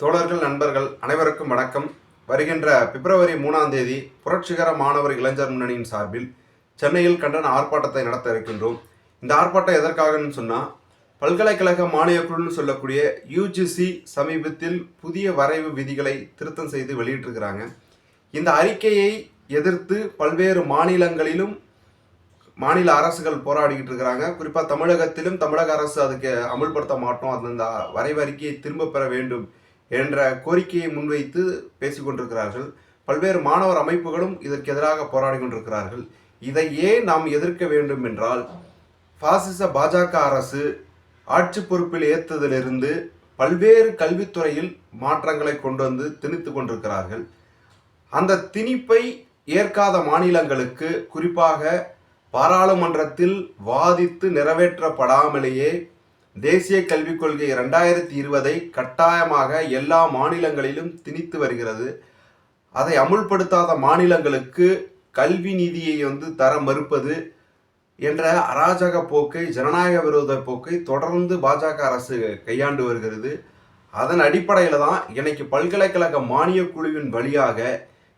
தோழர்கள் நண்பர்கள் அனைவருக்கும் வணக்கம். வருகின்ற பிப்ரவரி மூணாம் தேதி புரட்சிகர மாணவர் இளைஞர் முன்னணியின் சார்பில் சென்னையில் கண்டன ஆர்ப்பாட்டத்தை நடத்த இருக்கின்றோம். இந்த ஆர்ப்பாட்டம் எதற்காகன்னு சொன்னால் பல்கலைக்கழக மானியக்குழுன்னு சொல்லக்கூடிய யூஜிசி சமீபத்தில் புதிய வரைவு விதிகளை திருத்தம் செய்து வெளியிட்டிருக்கிறாங்க. இந்த அறிக்கையை எதிர்த்து பல்வேறு மாநிலங்களிலும் மாநில அரசுகள் போராடிக்கிட்டு இருக்கிறாங்க குறிப்பாக தமிழகத்திலும் தமிழக அரசு அதுக்கு அமல்படுத்த மாட்டோம். அது அந்த வரைவு அறிக்கையை திரும்ப பெற வேண்டும் என்ற கோரிக்கையை முன்வைத்து பேசிக்கொண்டிருக்கிறார்கள். பல்வேறு மாணவர் அமைப்புகளும் இதற்கு எதிராக போராடி கொண்டிருக்கிறார்கள். இதை ஏன் நாம் எதிர்க்க வேண்டும் என்றால் பாசிச பாஜக அரசு ஆட்சி பொறுப்பில் ஏற்றதிலிருந்து பல்வேறு கல்வித்துறையில் மாற்றங்களை கொண்டு வந்து திணித்து கொண்டிருக்கிறார்கள். அந்த திணிப்பை ஏற்காத மாநிலங்களுக்கு குறிப்பாக பாராளுமன்றத்தில் வாதித்து நிறைவேற்றப்படாமலேயே தேசிய கல்விக் கொள்கை ரெண்டாயிரத்தி இருபதை கட்டாயமாக எல்லா மாநிலங்களிலும் திணித்து வருகிறது. அதை அமுல்படுத்தாத மாநிலங்களுக்கு கல்வி நிதியை வந்து தர மறுப்பது என்ற அராஜக போக்கை ஜனநாயக விரோத போக்கை தொடர்ந்து பாஜக அரசு கையாண்டு வருகிறது. அதன் அடிப்படையில் தான் இன்னைக்கு பல்கலைக்கழக மானியக் குழுவின் வழியாக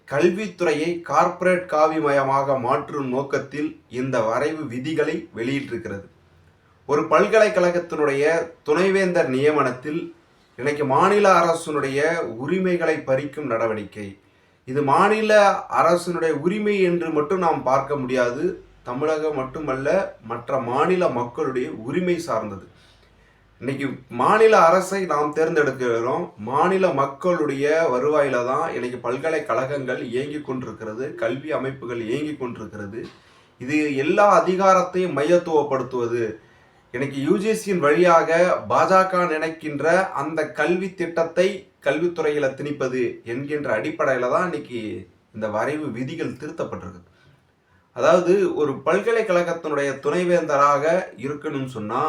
கல்வித்துறையை கார்ப்பரேட் காவிமயமாக மாற்றும் நோக்கத்தில் இந்த வரைவு விதிகளை வெளியிட்டிருக்கிறது. ஒரு பல்கலைக்கழகத்தினுடைய துணைவேந்தர் நியமனத்தில் இன்றைக்கு மாநில அரசினுடைய உரிமைகளை பறிக்கும் நடவடிக்கை. இது மாநில அரசினுடைய உரிமை என்று மட்டும் நாம் பார்க்க முடியாது. தமிழகம் மட்டுமல்ல மற்ற மாநில மக்களுடைய உரிமை சார்ந்தது. இன்னைக்கு மாநில அரசை நாம் தேர்ந்தெடுக்கிறோம். மாநில மக்களுடைய வருவாயில தான் இன்னைக்கு பல்கலைக்கழகங்கள் இயங்கி கொண்டிருக்கிறது. கல்வி அமைப்புகள் இயங்கி கொண்டிருக்கிறது. இது எல்லா அதிகாரத்தையும் மையத்துவப்படுத்துவது. இன்னைக்கு யூஜிசியின் வழியாக பாஜக நினைக்கின்ற அந்த கல்வி திட்டத்தை கல்வித்துறையில திணிப்பது என்கின்ற அடிப்படையில தான் இன்னைக்கு இந்த வரைவு விதிகள் திருத்தப்பட்டிருக்கு. அதாவது ஒரு பல்கலைக்கழகத்தினுடைய துணைவேந்தராக இருக்கணும்னு சொன்னா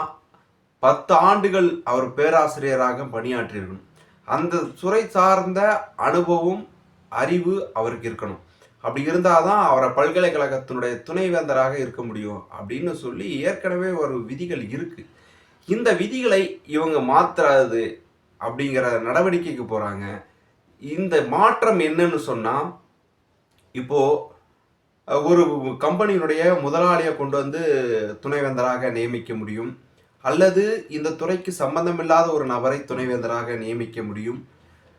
பத்து ஆண்டுகள் அவர் பேராசிரியராக பணியாற்றியிருக்கணும். அந்த துறை சார்ந்த அனுபவம் அறிவு அவருக்கு இருக்கணும். அப்படி இருந்தால் தான் அவரை பல்கலைக்கழகத்தினுடைய துணைவேந்தராக இருக்க முடியும் அப்படின்னு சொல்லி ஏற்கனவே ஒரு விதிகள் இருக்குது இந்த விதிகளை இவங்க மாற்றாது அப்படிங்கிற நடவடிக்கைக்கு போகிறாங்க இந்த மாற்றம் என்னன்னு சொன்னால் இப்போது ஒரு கம்பெனியினுடைய முதலாளியை கொண்டு வந்து துணைவேந்தராக நியமிக்க முடியும். அல்லது இந்த துறைக்கு சம்பந்தமில்லாத ஒரு நபரை துணைவேந்தராக நியமிக்க முடியும்.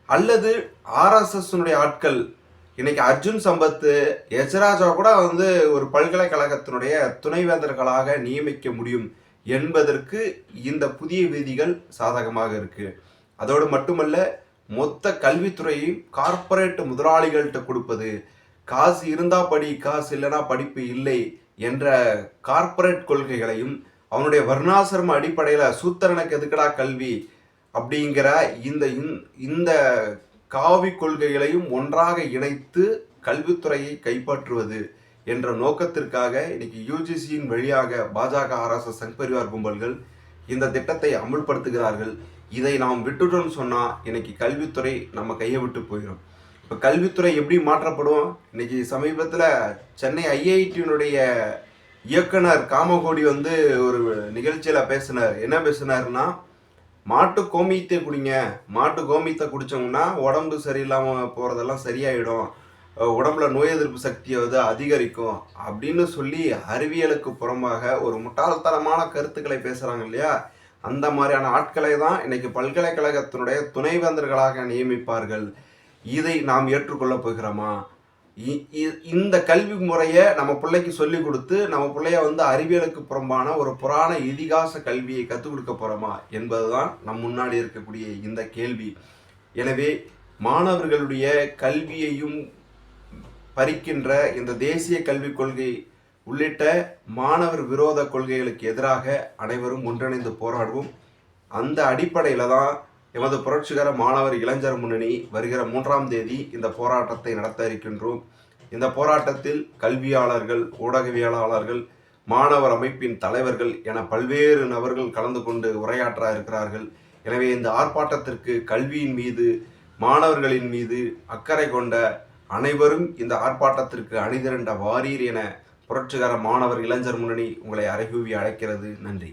அல்லது ஆர்எஸ்எஸ்னுடைய ஆட்கள் இன்னைக்கு அர்ஜுன் சம்பத்து எச்ராஜா கூட வந்து ஒரு பல்கலைக்கழகத்தினுடைய துணைவேந்தர்களாக நியமிக்க முடியும் என்பதற்கு இந்த புதிய விதிகள் சாதகமாக இருக்கு. அதோடு மட்டுமல்ல மொத்த கல்வித்துறையும் கார்ப்பரேட் முதலாளிகள்கிட்ட கொடுப்பது காசு இருந்தா படி காசு இல்லைனா படிப்பு இல்லை என்ற கார்ப்பரேட் கொள்கைகளையும் அவனுடைய வர்ணாசிரம அடிப்படையில் சூத்திரனுக்கு எதுக்கடா கல்வி அப்படிங்கிற இந்த இந்த- இந்த காவி கொள்கைகளையும் ஒன்றாக இணைத்து கல்வித்துறையை கைப்பற்றுவது என்ற நோக்கத்திற்காக இன்னைக்கு யூஜிசியின் வழியாக பாஜக அரசு சங்பரிவார் கும்பல்கள் இந்த திட்டத்தை அமுல்படுத்துகிறார்கள். இதை நாம் விட்டுட்டோம்னு சொன்னால் இன்னைக்கு கல்வித்துறை நம்ம கையை விட்டு போயிடும் இப்போ கல்வித்துறை எப்படி மாற்றப்படும்? இன்னைக்கு சமீபத்தில் சென்னை ஐஐடியினுடைய இயக்குனர் காமகோடி வந்து ஒரு நிகழ்ச்சியில் பேசினார். என்ன பேசினாருன்னா மாட்டு கோமியத்தை குடிங்க. மாட்டு கோமியத்தை குடித்தோம்னா உடம்பு சரியில்லாமல் போகிறதெல்லாம் சரியாயிடும். உடம்புல நோய் எதிர்ப்பு சக்தியை வந்து அதிகரிக்கும் அப்படின்னு சொல்லி அறிவியலுக்கு புறம்பாக ஒரு முட்டாள்தனமான கருத்துக்களை பேசுகிறாங்க இல்லையா? அந்த மாதிரியான ஆட்களை தான் இன்னைக்கு பல்கலைக்கழகத்தினுடைய துணைவேந்தர்களாக நியமிப்பார்கள். இதை நாம் ஏற்றுக்கொள்ளப் போகிறோமா? இந்த கல்வி முறையை நம்ம பிள்ளைக்கு சொல்லி கொடுத்து நம்ம பிள்ளைய வந்து அறிவியலுக்கு புறம்பான ஒரு புராண இதிகாச கல்வியை கற்றுக் கொடுக்க போகிறோமா என்பதுதான் நம் முன்னாடி இருக்கக்கூடிய இந்த கேள்வி. எனவே மாணவர்களுடைய கல்வியையும் பறிக்கின்ற இந்த தேசிய கல்விக் கொள்கை உள்ளிட்ட மாணவர் விரோத கொள்கைகளுக்கு எதிராக அனைவரும் ஒன்றிணைந்து போராடுவோம். அந்த அடிப்படையில் தான் எமது புரட்சிகர மாணவர் இளைஞர் முன்னணி வருகிற மூன்றாம் தேதி இந்த போராட்டத்தை நடத்த இருக்கின்றோம். இந்த போராட்டத்தில் கல்வியாளர்கள் ஊடகவியலாளர்கள் மாணவர் அமைப்பின் தலைவர்கள் என பல்வேறு நபர்கள் கலந்து கொண்டு உரையாற்ற இருக்கிறார்கள். எனவே இந்த ஆர்ப்பாட்டத்திற்கு கல்வியின் மீது மாணவர்களின் மீது அக்கறை கொண்ட அனைவரும் இந்த ஆர்ப்பாட்டத்திற்கு அணிதிரண்ட வாரீர் என புரட்சிகர மாணவர் இளைஞர் முன்னணி உங்களை அறைகூவி அழைக்கிறது. நன்றி.